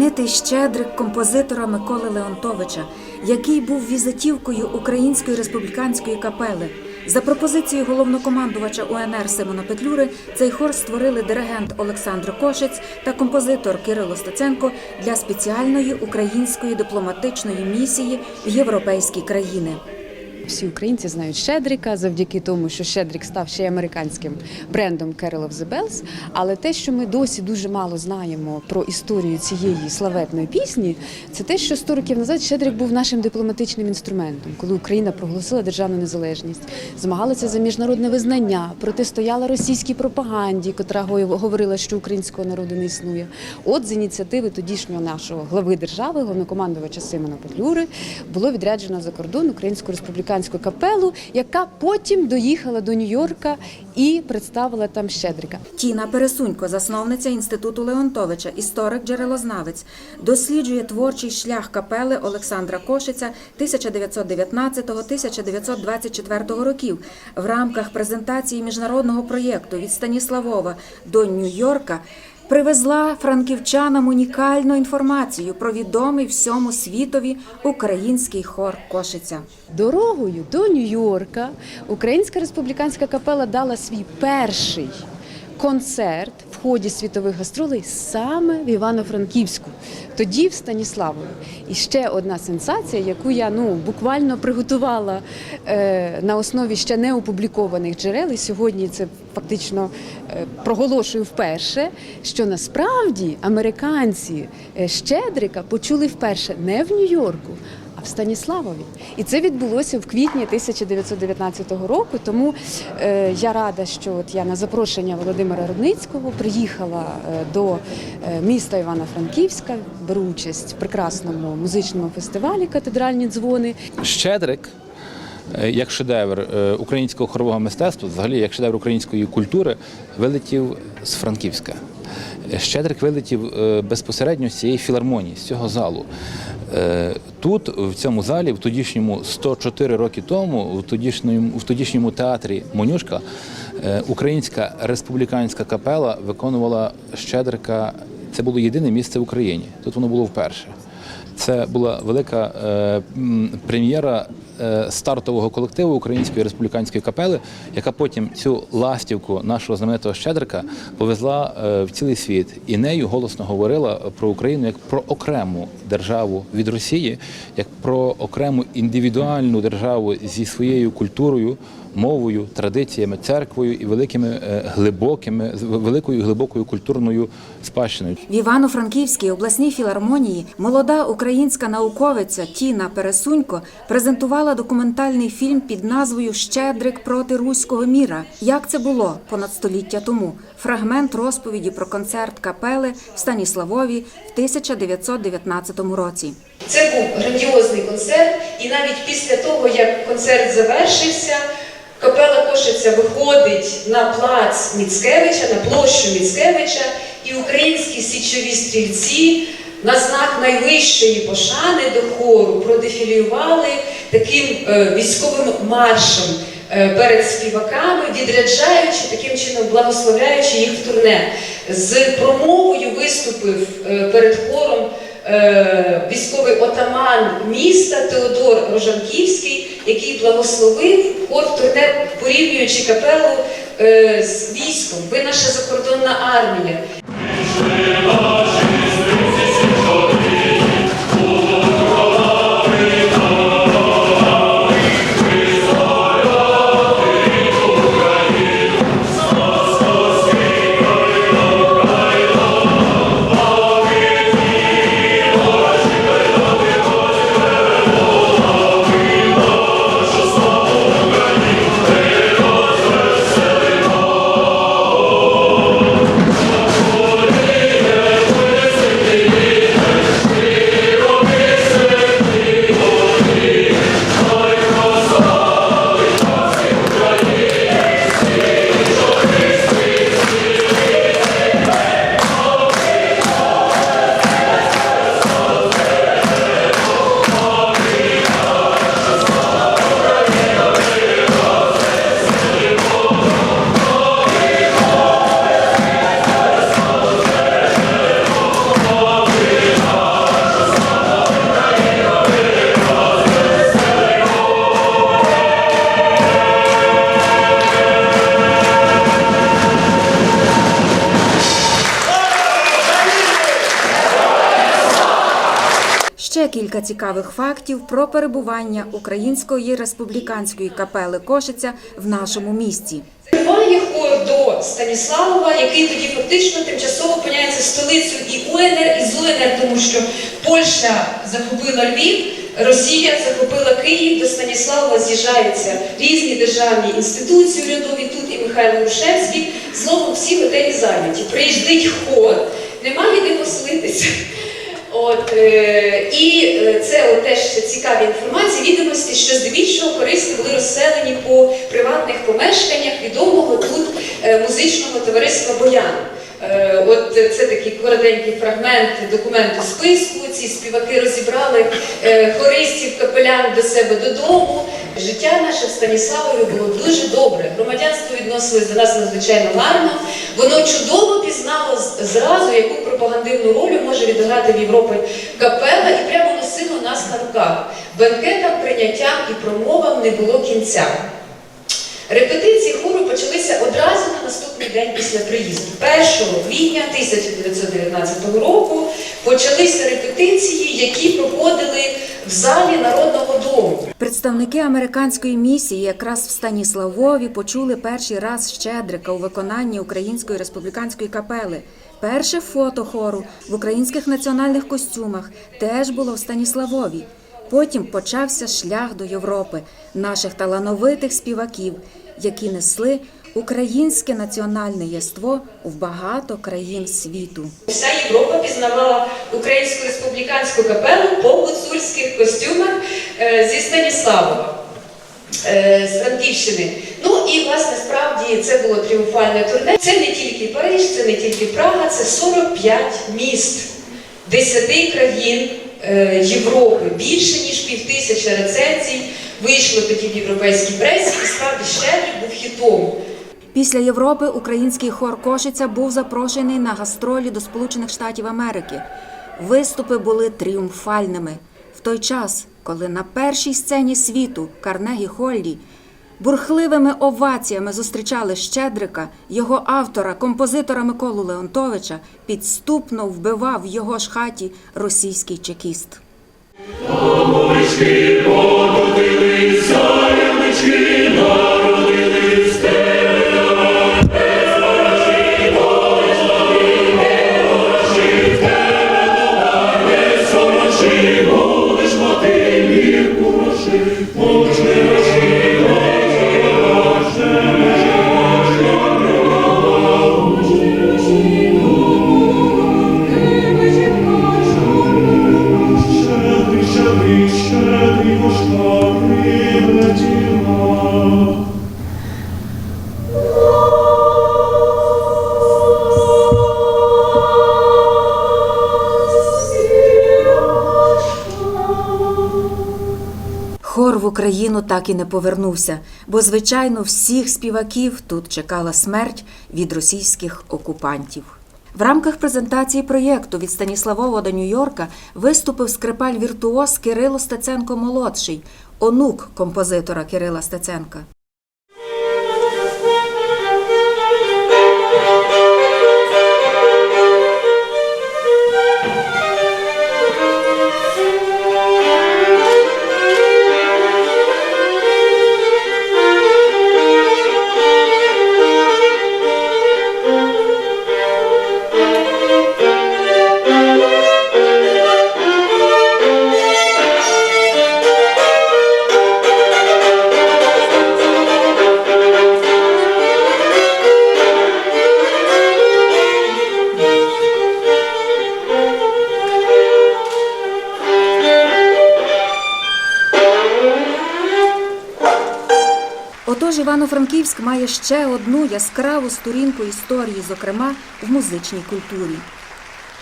знаменитий щедрик композитора Миколи Леонтовича, який був візитівкою Української республіканської капели. За пропозицією головнокомандувача УНР Симона Петлюри цей хор створили диригент Олександр Кошець та композитор Кирило Стеценко для спеціальної української дипломатичної місії в європейські країни. Всі українці знають Щедрика завдяки тому, що Щедрик став ще й американським брендом Carol of the Bells. Але те, що ми досі дуже мало знаємо про історію цієї славетної пісні, це те, що 100 років назад Щедрик був нашим дипломатичним інструментом, коли Україна проголосила державну незалежність, змагалася за міжнародне визнання, протистояла російській пропаганді, котра говорила, що українського народу не існує. От з ініціативи тодішнього нашого глави держави, головнокомандувача Симона Петлюри, було відряджено за кордон Українську республіканську капелу, яка потім доїхала до Нью-Йорка і представила там Щедрика. Тіна Пересунько, засновниця інституту Леонтовича, історик джерелознавець, досліджує творчий шлях капели Олександра Кошиця 1919-1924 років в рамках презентації міжнародного проєкту від Станіславова до Нью-Йорка. Привезла франківчанам унікальну інформацію про відомий всьому світові український хор Кошиця. Дорогою до Нью-Йорка Українська республіканська капела дала свій перший концерт в ході світових гастролей саме в Івано-Франківську, тоді в Станіславові. І ще одна сенсація, яку я ну буквально приготувала е, на основі ще не опублікованих джерел. І сьогодні це фактично е, проголошую вперше, що насправді американці е, Щедрика почули вперше не в Нью-Йорку, а в Станіславові. І це відбулося в квітні 1919 року. Тому е, я рада, що от я на запрошення Володимира Рудницького приїхала е, до е, міста Івано-Франківська, беру участь в прекрасному музичному фестивалі Катедральні дзвони. Щедрик, як шедевр українського хорового мистецтва, взагалі як шедевр української культури, вилетів з Франківська. Щедрик вилетів безпосередньо з цієї філармонії, з цього залу. Е, Тут, в цьому залі, в тодішньому 104 роки тому, в тодішньому, в тодішньому театрі Монюшка, е, Українська республіканська капела виконувала Щедрика. Це було єдине місце в Україні. Тут воно було вперше. Це була велика е, прем'єра стартового колективу Української республіканської капели, яка потім цю ластівку нашого знаменитого Щедрика повезла е, в цілий світ. І нею голосно говорила про Україну як про окрему державу від Росії, як про окрему індивідуальну державу зі своєю культурою, мовою, традиціями, церквою і великими е, глибокими, з великою глибокою культурною спадщиною. В Івано-Франківській обласній філармонії молода українська науковиця Тіна Пересунько презентувала документальний фільм під назвою Щедрик проти руського міра. Як це було понад століття тому? Фрагмент розповіді про концерт капели в Станіславові в 1919 році. Це був грандіозний концерт, і навіть після того, як концерт завершився, капела Кошиця виходить на плац Міцкевича, на площу Міцкевича, і українські січові стрільці на знак найвищої пошани до хору продефілювали таким е, військовим маршем е, перед співаками, відряджаючи таким чином, благословляючи їх в турне. З промовою виступив е, перед хором військовий отаман міста Теодор Рожанківський, який благословив хор турне, порівнюючи капелу е, з військом. Ви наша закордонна армія. Ще кілька цікавих фактів про перебування Української республіканської капели Кошиця в нашому місті. Хор до Станіславова, який тоді фактично тимчасово опиняється столицею і УНР, і ЗУНР, тому що Польща захопила Львів, Росія захопила Київ, до Станіславова з'їжджаються різні державні інституції урядові, тут і Михайло Грушевський. Словом, всі готелі зайняті. Приїздить хор, немає де поселитися. От, е, і е, це теж цікаві інформації, відомості, що здебільшого користі були розселені по приватних помешканнях відомого тут е, музичного товариства Боян. От це такий коротенький фрагмент документу списку. Ці співаки розібрали хористів капелян до себе додому. Життя наше в Станіславові було дуже добре. Громадянство відносилось до нас надзвичайно гарно. Воно чудово пізнало зразу, яку пропагандивну роль може відіграти в Європі капела, і прямо носило нас на руках. Бенкетам, прийняттям і промовам не було кінця. Репетиції хору почалися одразу на наступний день після приїзду. 1 квітня 1919 року почалися репетиції, які проходили в залі Народного дому. Представники американської місії якраз в Станіславові почули перший раз Щедрика у виконанні Української республіканської капели. Перше фото хору в українських національних костюмах теж було в Станіславові. Потім почався шлях до Європи наших талановитих співаків, які несли українське національне єство в багато країн світу. Вся Європа пізнавала українську республіканську капелу по гуцульських костюмах е, зі Станіславова. Е, З Франківщини. Ну і власне справді це було тріумфальне турне. Це не тільки Париж, це не тільки Прага, це 45 міст 10 країн е, Європи. Більше ніж півтисяча рецензій вийшло тоді в європейській пресі, і справді щедрик був хітом. Після Європи український хор Кошиця був запрошений на гастролі до Сполучених Штатів Америки. Виступи були тріумфальними в той час, коли на першій сцені світу Карнегі Холлі бурхливими оваціями зустрічали Щедрика, його автора, композитора Миколу Леонтовича, підступно вбивав в його ж хаті російський чекіст. Щедрий, Україну так і не повернувся, бо, звичайно, всіх співаків тут чекала смерть від російських окупантів. В рамках презентації проєкту від Станіславова до Нью-Йорка виступив скрипаль віртуоз Кирило Стеценко молодший, онук композитора Кирила Стеценка. Івано-Франківськ має ще одну яскраву сторінку історії, зокрема в музичній культурі.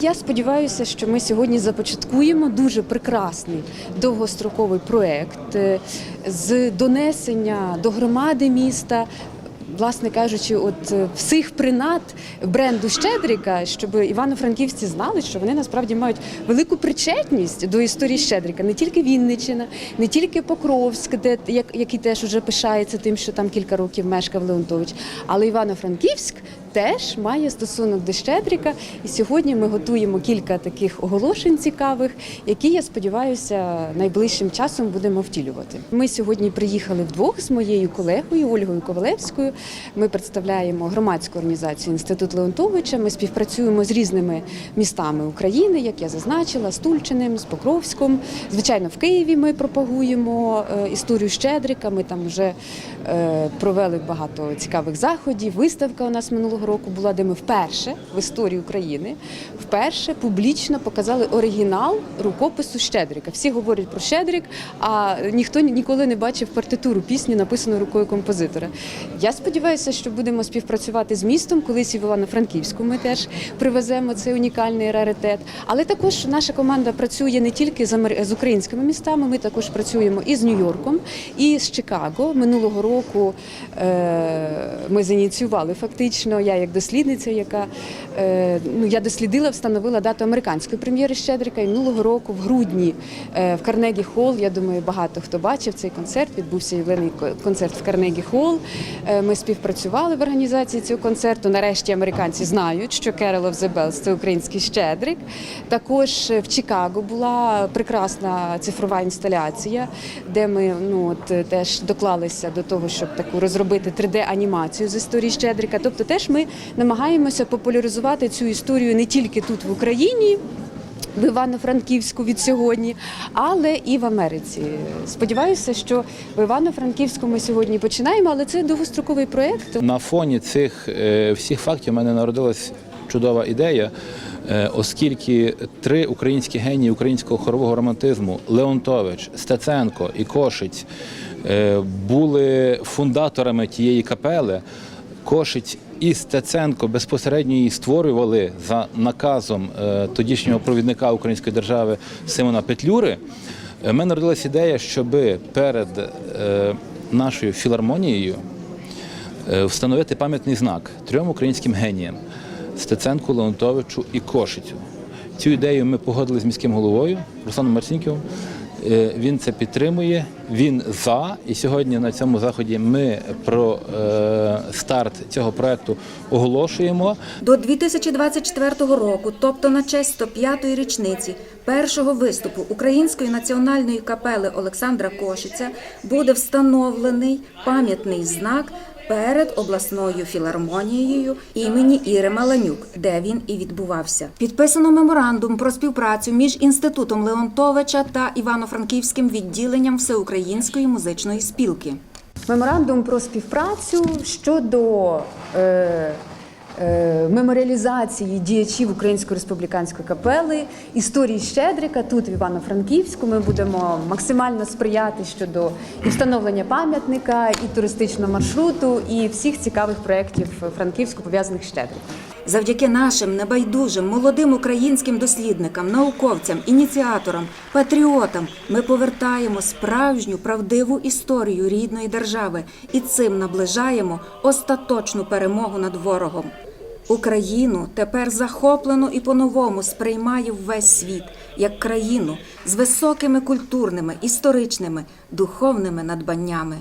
Я сподіваюся, що ми сьогодні започаткуємо дуже прекрасний довгостроковий проект е, з донесення до громади міста. Власне кажучи, от е, всіх принад бренду Щедрика, щоб івано-франківці знали, що вони насправді мають велику причетність до історії Щедрика, не тільки Вінниччина, не тільки Покровськ, де як- який теж уже пишається тим, що там кілька років мешкав Леонтович, але Івано-Франківськ теж має стосунок до Щедрика. І сьогодні ми готуємо кілька таких оголошень цікавих, які я сподіваюся найближчим часом будемо втілювати. Ми сьогодні приїхали вдвох з моєю колегою Ольгою Ковалевською. Ми представляємо громадську організацію Інститут Леонтовича. Ми співпрацюємо з різними містами України, як я зазначила, з Тульчиним, з Покровськом. Звичайно, в Києві ми пропагуємо е, історію Щедрика. Ми там вже е, провели багато цікавих заходів. Виставка у нас минулого року була, де ми вперше в історії України вперше публічно показали оригінал рукопису Щедрика. Всі говорять про Щедрик, а ніхто ніколи не бачив партитуру пісні, написану рукою композитора. Я сподіваюся, що будемо співпрацювати з містом. Колись і в Івано-Франківську ми теж привеземо цей унікальний раритет. Але також наша команда працює не тільки з, українськими містами, ми також працюємо і з Нью-Йорком, і з Чикаго. Минулого року е, ми зініціювали фактично. Я як дослідниця, яка е, ну я дослідила, встановила дату американської прем'єри Щедрика. І минулого року, в грудні, е, в Карнегі Холл, я думаю, багато хто бачив цей концерт. Відбувся ювілейний концерт в Карнегі Холл. Е, Ми співпрацювали в організації цього концерту. Нарешті американці знають, що Carol of the Bells – це український щедрик. Також в Чикаго була прекрасна цифрова інсталяція, де ми ну от теж доклалися до того, щоб таку розробити 3D-анімацію з історії Щедрика. Тобто, теж ми намагаємося популяризувати цю історію не тільки тут в Україні. В Івано-Франківську від сьогодні, але і в Америці. Сподіваюся, що в Івано-Франківську ми сьогодні починаємо, але це довгостроковий проєкт. На фоні цих е, всіх фактів у мене народилась чудова ідея, е, оскільки три українські генії українського хорового романтизму Леонтович, Стеценко і Кошиць е, були фундаторами тієї капели. Кошиць і Стеценко безпосередньо її створювали за наказом е, тодішнього провідника української держави Симона Петлюри. Е, в мене народилась ідея, щоб перед е, нашою філармонією е, встановити пам'ятний знак трьом українським геніям Стеценку, Леонтовичу і Кошицю. Цю ідею ми погодили з міським головою Русланом Марцінківим. Е, Він це підтримує, він за. І сьогодні на цьому заході ми про е, старт цього проекту оголошуємо. До 2024 року, тобто на честь 105-ї річниці першого виступу Української національної капели Олександра Кошиця, буде встановлений пам'ятний знак перед обласною філармонією імені Іри Маланюк, де він і відбувався. Підписано меморандум про співпрацю між інститутом Леонтовича та Івано-Франківським відділенням Всеукраїнської музичної спілки. Меморандум про співпрацю щодо е, меморіалізації діячів Української республіканської капели, історії Щедрика тут в Івано-Франківську. Ми будемо максимально сприяти щодо і встановлення пам'ятника, і туристичного маршруту, і всіх цікавих проєктів Франківську пов'язаних з Щедриком. Завдяки нашим небайдужим молодим українським дослідникам, науковцям, ініціаторам, патріотам ми повертаємо справжню правдиву історію рідної держави і цим наближаємо остаточну перемогу над ворогом. Україну тепер захоплено і по-новому сприймає весь світ як країну з високими культурними, історичними, духовними надбаннями.